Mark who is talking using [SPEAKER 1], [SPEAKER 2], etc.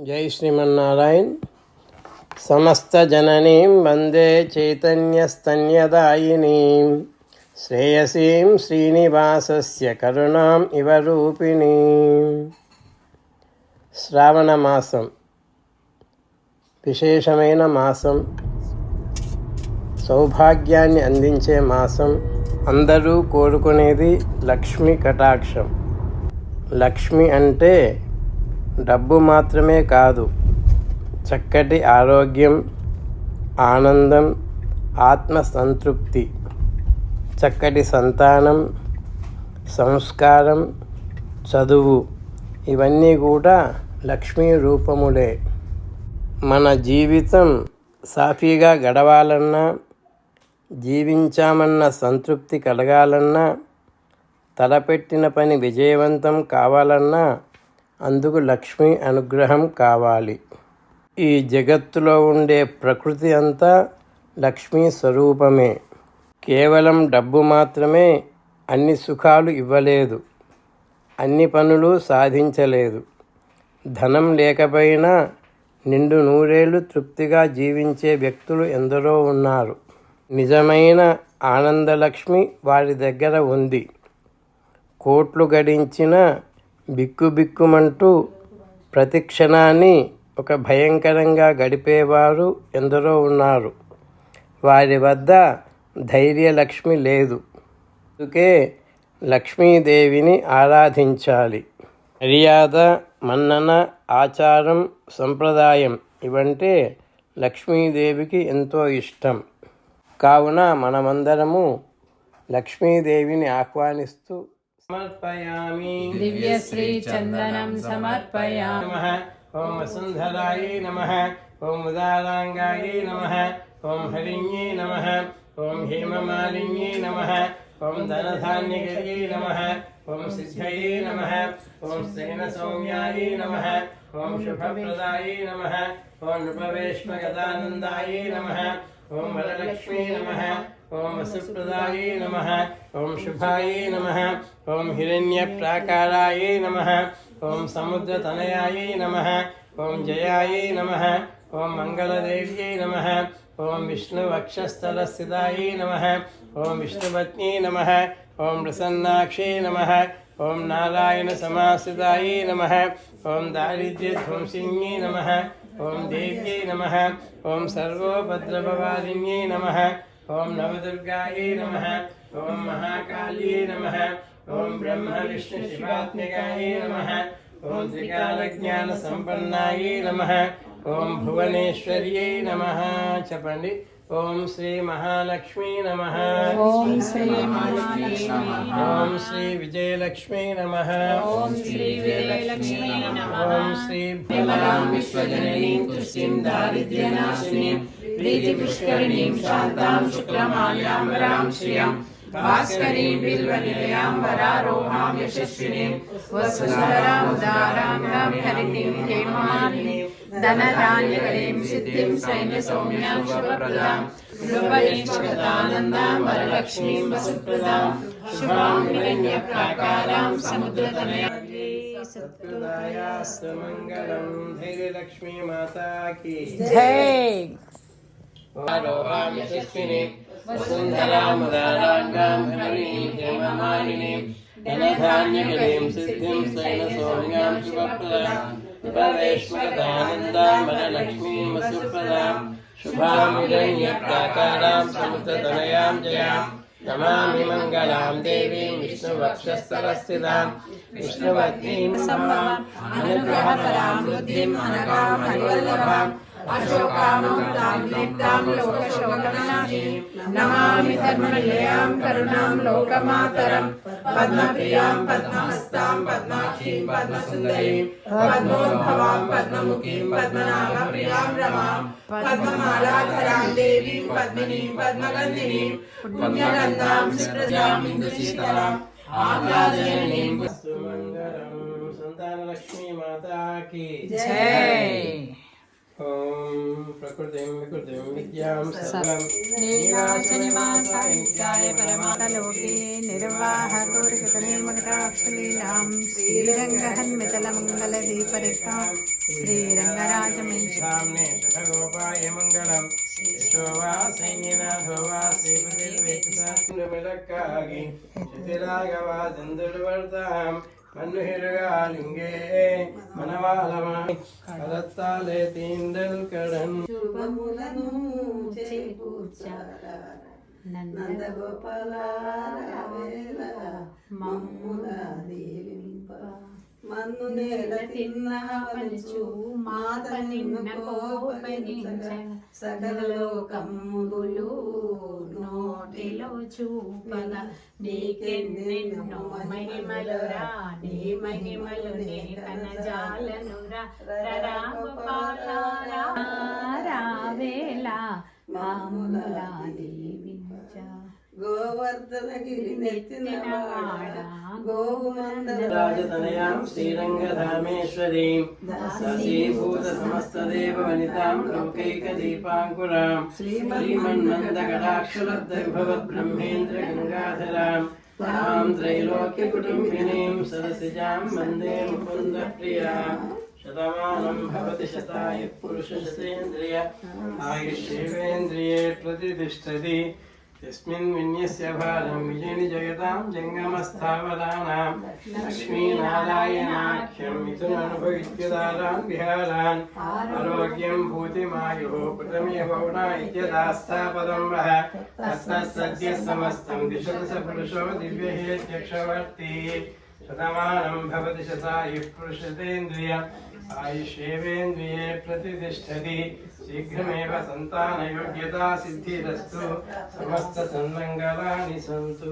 [SPEAKER 1] జై శ్రీమన్నారాయణ్. సమస్తజననీం వందే చైతన్యస్తన్యదాయినీం. శ్రేయసీం శ్రీనివాసస్య కరుణాం ఇవ రూపిణీం. శ్రావణ మాసం. విశేషమైన మాసం. సౌభాగ్యాన్ని అందించే మాసం. అందరూ కోరుకునేది లక్ష్మీ కటాక్షం. లక్ష్మి అంటే డబ్బు మాత్రమే కాదు చక్కటి ఆరోగ్యం ఆనందం ఆత్మ సంతృప్తి చక్కటి సంతానం సంస్కారం చదువు ఇవన్నీ కూడా లక్ష్మీ రూపములే. మన జీవితం సాఫీగా గడవాలన్నా జీవించామన్న సంతృప్తి కలగాలన్నా తలపెట్టిన పని విజయవంతం కావాలన్నా అందుకు లక్ష్మి అనుగ్రహం కావాలి. ఈ జగత్తులో ఉండే ప్రకృతి అంతా లక్ష్మీ స్వరూపమే. కేవలం డబ్బు మాత్రమే అన్ని సుఖాలు ఇవ్వలేదు. అన్ని పనులు సాధించలేదు. ధనం లేకపోయినా నిండు నూరేళ్ళు తృప్తిగా జీవించే వ్యక్తులు ఎందరో ఉన్నారు. నిజమైన ఆనందలక్ష్మి వారి దగ్గర ఉంది. కోట్లు గడించిన బిక్కుబిక్కుమంటూ ప్రతి క్షణాన్ని ఒక భయంకరంగా గడిపేవారు ఎందరో ఉన్నారు. వారి వద్ద ధైర్యలక్ష్మి లేదు. అందుకే లక్ష్మీదేవిని ఆరాధించాలి. మర్యాద మన్నన ఆచారం సంప్రదాయం ఇవంటే లక్ష్మీదేవికి ఎంతో ఇష్టం. కావున మనమందరము లక్ష్మీదేవిని ఆహ్వానిస్తూ సమర్పయామి
[SPEAKER 2] దివ్యశ్రీ చందనం సమర్పయామి
[SPEAKER 1] నమః ఓం వసుంధరాయే నమః ఓం ఉదారాంగాయే నమః ఓం హరిణ్యే నమః ఓం హేమమాలిన్యే నమః ఓం ధనధాన్యగిరియే నమః ఓం సిద్ధయే నమః ఓం సేన సౌమ్యాయే నమః ఓం శుభప్రదాయే నమః ఓం నృపవేష్మగదానందాయే నమః ఓం వరలక్ష్మీ నమః ఓం వసుప్రదాయే నమః ఓం శుభాయే నమః ఓం హిరణ్యప్రాకారాయే నమః ఓం సముద్రతనయాయే నమః ఓం జయాయే నమః ఓం మంగళదేవ్యై నమః ఓం విష్ణువక్షస్థలస్థితాయే నమః ఓం విష్ణుపత్న్యై నమః ఓం ప్రసన్నాక్షే నమః ఓం నారాయణ సమాశ్రితాయే నమః ఓం దారిద్ర్యధ్వంసిన్యై నమః ఓం దేవ్యై నమః ఓం సర్వోపద్రవవారిణ్యై నమః ఓం నవదుర్గాయే నమః ఓం మహాకాళ్యై నమః ఓం బ్రహ్మ విష్ణు శివాత్మికాయే నమః ఓం త్రికాలజ్ఞాన సంపన్నాయే నమః ఓం భువనేశ్వర్యై నమః చెప్పండి ఓం శ్రీ మహాలక్ష్మీ నమః
[SPEAKER 2] ఓం శ్రీ మహాలక్ష్మీ
[SPEAKER 1] ఓం శ్రీ విజయలక్ష్మీ నమః
[SPEAKER 2] ఓం శ్రీ విజయలక్ష్మీ నమః
[SPEAKER 1] ఓం శ్రీ
[SPEAKER 2] విమలాం విశ్వజననీం తుష్టిం దారిద్ర్యనాశినీం ప్రీతిపుష్కరిణీం శాంతాం శుక్లమాల్యాంబరాం శ్రియం భాస్కరీం బిల్వనిలయాం వరారోహాం యశస్వినీం వసుంధరాం ఉదారాం రాం హరిణీం హేమాలినీం ధనధాన్యకరీం సిద్ధిం సైన్య సౌమ్యాం శుభప్రదాం నృపేశ్వరదానందాం వరలక్ష్మీం వసుప్రదాం శుభాం హిరణ్యప్రాకారాం సముద్రతనయాం
[SPEAKER 1] సత్కృదాయాస్తమంగళం ధైర్యలక్ష్మీ మాతా కీ సిద్ధిం సైన సౌమ్యాం శుభప్రదాం ఉపవేష్మకదానందాం వరలక్ష్మీం వసుప్రదాం సముద్రతనయాం జయాం నమామి మంగళాం దేవీం విష్ణువక్షస్థలస్థితాం విష్ణువత్నీం
[SPEAKER 2] అనుగ్రహపరాం బుద్ధిం అనగాం అశోకామం తాం नमामि धर्मनिलयां करुणां लोकमातरं पद्मप्रियाँ पद्महस्तां पद्माक्षीं पद्मसुन्दरीं पद्मोद्भवां पद्ममुखीं पद्मनाभप्रियाँ रमां पद्ममालाधरां
[SPEAKER 1] देवीं पद्मिनीं पद्मगन्धिनीं पुण्यगन्धां
[SPEAKER 2] सुप्रजां
[SPEAKER 1] इन्दुशीतलाम् आम्लाजननीं सुमङ्गलं सन्तानलक्ष्मी की
[SPEAKER 2] जय। निवासनिवासाय परमालोके निर्वाहतोर्गतनिर्मकटाक्षलीलां श्रीरङ्गहन्मितलमङ्गलदीपरिका
[SPEAKER 1] श्रीरङ्गराजमीशां गोपाय मङ्गलम् श्रीवासैन्यनाथोवासीपतिर्वेत्सा மண்ணுகிருகா லிங்கே మనవాలమాని కదత్తాలే తీందల్ కడన్
[SPEAKER 3] మన్ను నేల తిన్నావనుచు మాత నిన్న కోపనించ సకల లోకములు నో నోటిలో చూపన. నీకెన్నెన్నో మహిమలురా నీ మహిమలునే కనజాలనురా రరా గోపాలారా
[SPEAKER 2] రావేలా మాములా దీవించ.
[SPEAKER 3] గోవర్ధనగిరి నెత్తినవాడ గోవు
[SPEAKER 1] రాజతనయాం శ్రీరంగధామేశ్వరీం సచీభూత సమస్తదేవ వనితాం లోకైకదీపాంకురాం శ్రీమన్మందకటాక్షలబ్ధవిభవత్ బ్రహ్మేంద్ర గంగాధరాం తాం త్రైలోక్యకుటుంబినీం సరసిజాం వందే यस्मिन् विन्यस्य भारं विजयिनि जगतां जङ्गमस्थावराणां लक्ष्मीनारायणाख्यं मिथुनानुभविष्यदारान् विहारान्। आरोग्यं भूतिमायुः प्रथमेभवना इत्यदास्थापदं वः। तस्मात् सद्यः समस्तं दिशतसपुरुषो दिव्यहेत्यक्षवर्ति शतमानं भवति शतायुः पुरुषतेन्द्रिय। आयुष्येवेन्द्रिये प्रतिष्ठति शीघ्रमेव सन्तानयोग्यता सिद्धिरस्तु समस्तसन्मङ्गलानि सन्तु